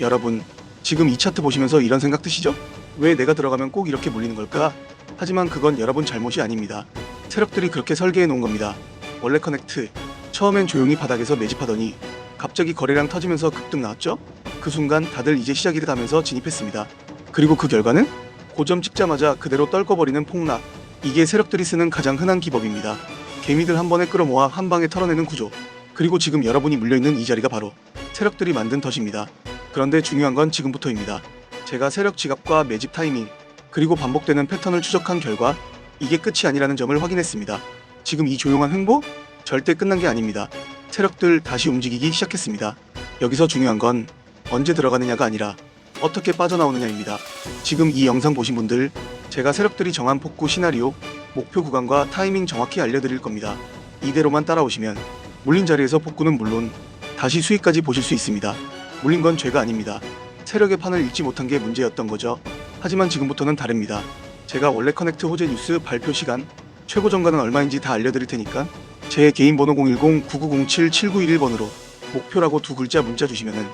여러분, 지금 이 차트 보시면서 이런 생각 드시죠? 왜 내가 들어가면 꼭 이렇게 물리는 걸까? 하지만 그건 여러분 잘못이 아닙니다. 세력들이 그렇게 설계해 놓은 겁니다. 원래 커넥트, 처음엔 조용히 바닥에서 매집하더니 갑자기 거래량 터지면서 급등 나왔죠? 그 순간 다들 이제 시작이다 하면서 진입했습니다. 그리고 그 결과는 고점 찍자마자 그대로 떨궈버리는 폭락. 이게 세력들이 쓰는 가장 흔한 기법입니다. 개미들 한 번에 끌어모아 한 방에 털어내는 구조. 그리고 지금 여러분이 물려있는 이 자리가 바로 세력들이 만든 덫입니다. 그런데 중요한 건 지금부터입니다. 제가 세력 지갑과 매집 타이밍, 그리고 반복되는 패턴을 추적한 결과 이게 끝이 아니라는 점을 확인했습니다. 지금 이 조용한 횡보? 절대 끝난 게 아닙니다. 세력들 다시 움직이기 시작했습니다. 여기서 중요한 건 언제 들어가느냐가 아니라 어떻게 빠져나오느냐입니다. 지금 이 영상 보신 분들, 제가 세력들이 정한 폭구 시나리오, 목표 구간과 타이밍 정확히 알려드릴 겁니다. 이대로만 따라오시면 물린 자리에서 폭구는 물론 다시 수익까지 보실 수 있습니다. 물린 건 죄가 아닙니다. 세력의 판을 읽지 못한 게 문제였던 거죠. 하지만 지금부터는 다릅니다. 제가 원래 커넥트 호재 뉴스 발표 시간, 최고 정가는 얼마인지 다 알려드릴 테니까 제 개인 번호 010-9907-7911번으로 목표라고 두 글자 문자 주시면은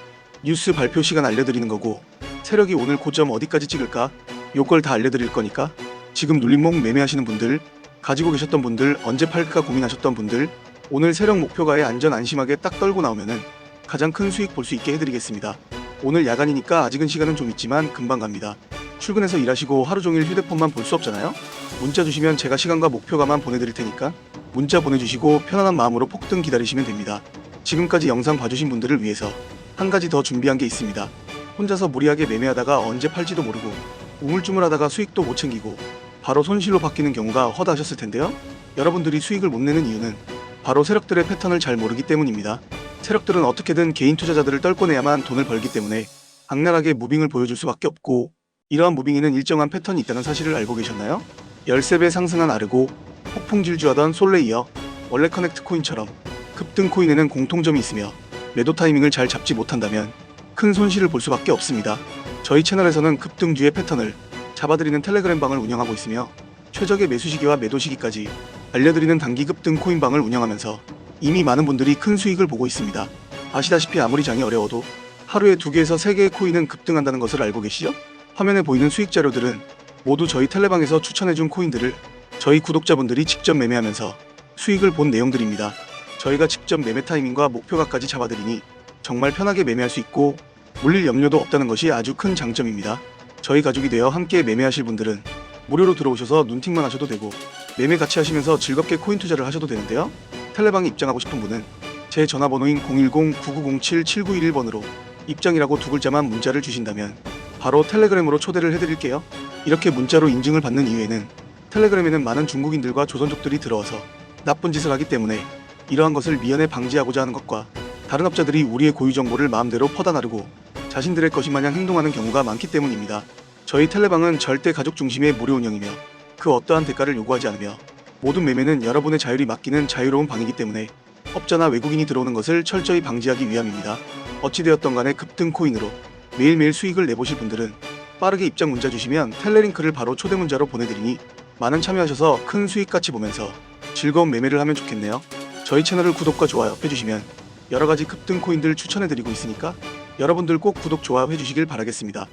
뉴스 발표 시간 알려드리는 거고 세력이 오늘 고점 어디까지 찍을까 요걸 다 알려드릴 거니까 지금 눌림목 매매하시는 분들 가지고 계셨던 분들 언제 팔까 고민하셨던 분들 오늘 세력 목표가에 안전 안심하게 딱 떨고 나오면은 가장 큰 수익 볼 수 있게 해드리겠습니다. 오늘 야간이니까 아직은 시간은 좀 있지만 금방 갑니다. 출근해서 일하시고 하루 종일 휴대폰만 볼 수 없잖아요. 문자 주시면 제가 시간과 목표가만 보내드릴 테니까 문자 보내주시고 편안한 마음으로 폭등 기다리시면 됩니다. 지금까지 영상 봐주신 분들을 위해서 한 가지 더 준비한 게 있습니다. 혼자서 무리하게 매매하다가 언제 팔지도 모르고 우물쭈물하다가 수익도 못 챙기고 바로 손실로 바뀌는 경우가 허다하셨을 텐데요. 여러분들이 수익을 못 내는 이유는 바로 세력들의 패턴을 잘 모르기 때문입니다. 세력들은 어떻게든 개인 투자자들을 떨궈내야만 돈을 벌기 때문에 악랄하게 무빙을 보여줄 수밖에 없고 이러한 무빙에는 일정한 패턴이 있다는 사실을 알고 계셨나요? 13배 상승한 아르고 폭풍 질주하던 솔레 이어 원래 커넥트 코인처럼 급등 코인에는 공통점이 있으며 매도 타이밍을 잘 잡지 못한다면 큰 손실을 볼 수밖에 없습니다. 저희 채널에서는 급등주의 패턴을 잡아드리는 텔레그램 방을 운영하고 있으며 최적의 매수 시기와 매도 시기까지 알려드리는 단기 급등 코인 방을 운영하면서 이미 많은 분들이 큰 수익을 보고 있습니다. 아시다시피 아무리 장이 어려워도 하루에 두 개에서 세 개의 코인은 급등한다는 것을 알고 계시죠? 화면에 보이는 수익 자료들은 모두 저희 텔레방에서 추천해준 코인들을 저희 구독자분들이 직접 매매하면서 수익을 본 내용들입니다. 저희가 직접 매매 타이밍과 목표가까지 잡아드리니 정말 편하게 매매할 수 있고 물릴 염려도 없다는 것이 아주 큰 장점입니다. 저희 가족이 되어 함께 매매하실 분들은 무료로 들어오셔서 눈팅만 하셔도 되고 매매 같이 하시면서 즐겁게 코인 투자를 하셔도 되는데요. 텔레방에 입장하고 싶은 분은 제 전화번호인 010-9907-7911번으로 입장이라고 두 글자만 문자를 주신다면 바로 텔레그램으로 초대를 해드릴게요. 이렇게 문자로 인증을 받는 이유에는 텔레그램에는 많은 중국인들과 조선족들이 들어와서 나쁜 짓을 하기 때문에 이러한 것을 미연에 방지하고자 하는 것과 다른 업자들이 우리의 고유 정보를 마음대로 퍼다 나르고 자신들의 것이 마냥 행동하는 경우가 많기 때문입니다. 저희 텔레방은 절대 가족 중심의 무료 운영이며 그 어떠한 대가를 요구하지 않으며 모든 매매는 여러분의 자율이 맡기는 자유로운 방이기 때문에 업자나 외국인이 들어오는 것을 철저히 방지하기 위함입니다. 어찌되었던 간에 급등 코인으로 매일매일 수익을 내보실 분들은 빠르게 입장 문자 주시면 텔레링크를 바로 초대 문자로 보내드리니 많은 참여하셔서 큰 수익 같이 보면서 즐거운 매매를 하면 좋겠네요. 저희 채널을 구독과 좋아요 해주시면 여러 가지 급등 코인들 추천해드리고 있으니까 여러분들 꼭 구독, 좋아요 해주시길 바라겠습니다.